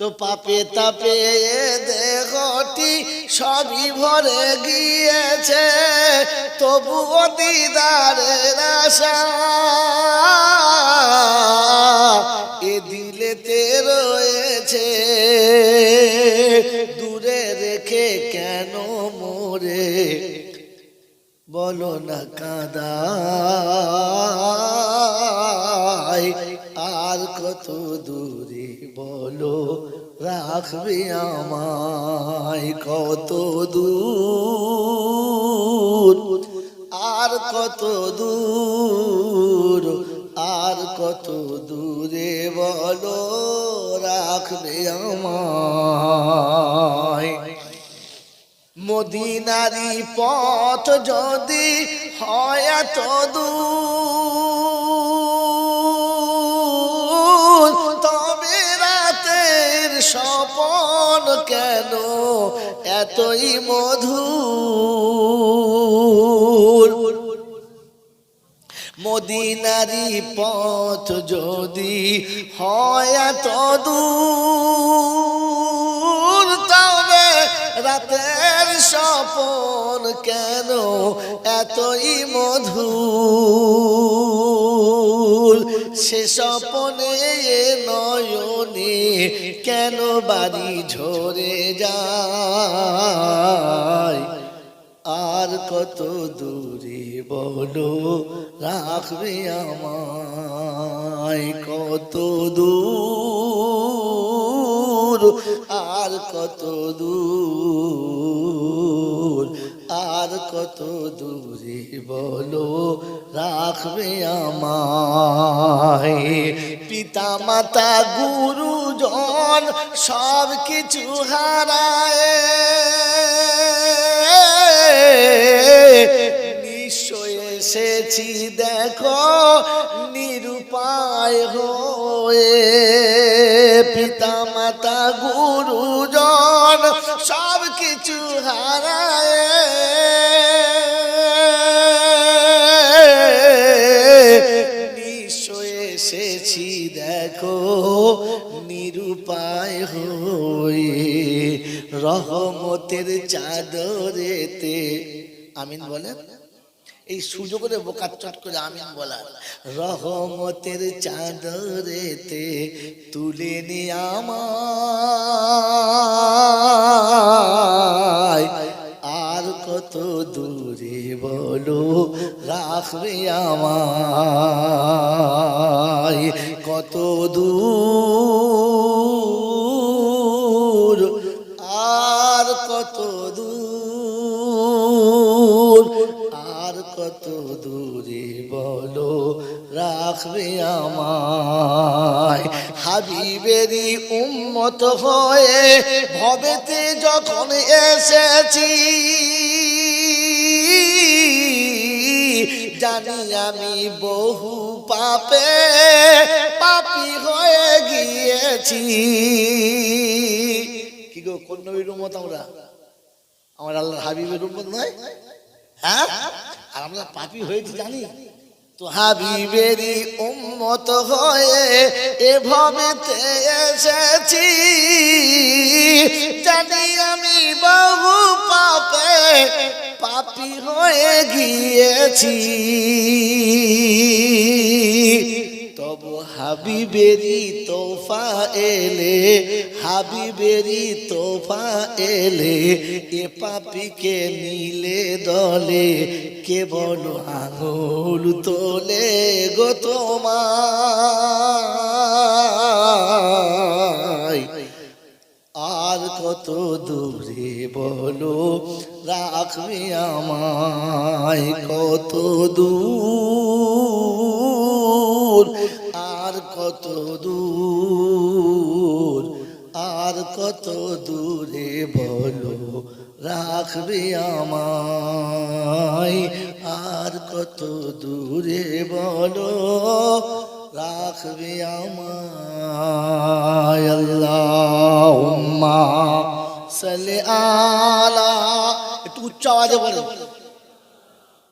তো পাপে তাপে দেহটি সবই ভরে গিয়েছে, তবুও দিদারের আশা। এ দিলেতে রয়েছে, দূরে রেখে কেন মোরে? বলো না কাদাই আর কত দূরে বলো, রাখবে আমায় কত দূর? আর কত দূর, আর কত দূরে বলো, রাখবে আমায়। মদিনারি পথ যদি হয় এত দূর কেন? এতই মধুর। মদিনারি পথ যদি হয় এত দূর, তবে রাতের স্বপন কেন এতই মধুর? সে স্বপনে নয়নে কেন বাড়ি ঝরে যায়? আর কত দূরে বলো, রাখবে আমায় কত দূর? আর কত দূর? আর কত দূরে বলো, রাখবে আমায়। পিতা মাতা গুরুজন, সব কিছু হারায়। নিশ্চয় এসেছি, দেখো, নিরুপায় হয়ে। পিতা মাতা গুরুজন সব কিছু হারায়। এসেছি, দেখো, নিরুপায় হয়ে রহমতের চাদরেতে। আমিন বলে এই সুযোগরে বোকার চট করে আমিন বলা রহমতের চাদরেতে তুলে নি আমায় রাখবে আমায় কত দূর, আর কত দূর, আর কত দূরে বলো, রাখবে আমায়। হাবিবেরই উম্মত হয়ে ভবেতে যখন এসেছি জানি আমি বহু পাপে পাপি হয়ে গিয়েছি। কি গো, কোন নবীর উম্মত আমরা? আমার আল্লাহর হাবিবের উম্মত নয়? হ্যাঁ? আর আমরা পাপি হয়েছি জানি। তো হাবিবেরই উম্মত হয়ে এভাবেতে এসেছি। জানি আমি বহু পাপি হয়ে গিয়েছি। তবু হাবিবেরি তোফা এলে হাবিবেরি তোফা এলে, এ পাপিকে নিলে দলে, কেবল আঙুল তোলে গো তোমায়। আর কত দূরে বলো? রাখবে আমায় কত দূর। আর কত দূর, আর কত দূরে বলো? রাখবে আমায়, আর কত দূরে বলো? রাখবে আমায়। সাল্লি আলা একটু উচ্চ আওয়াজে বলো।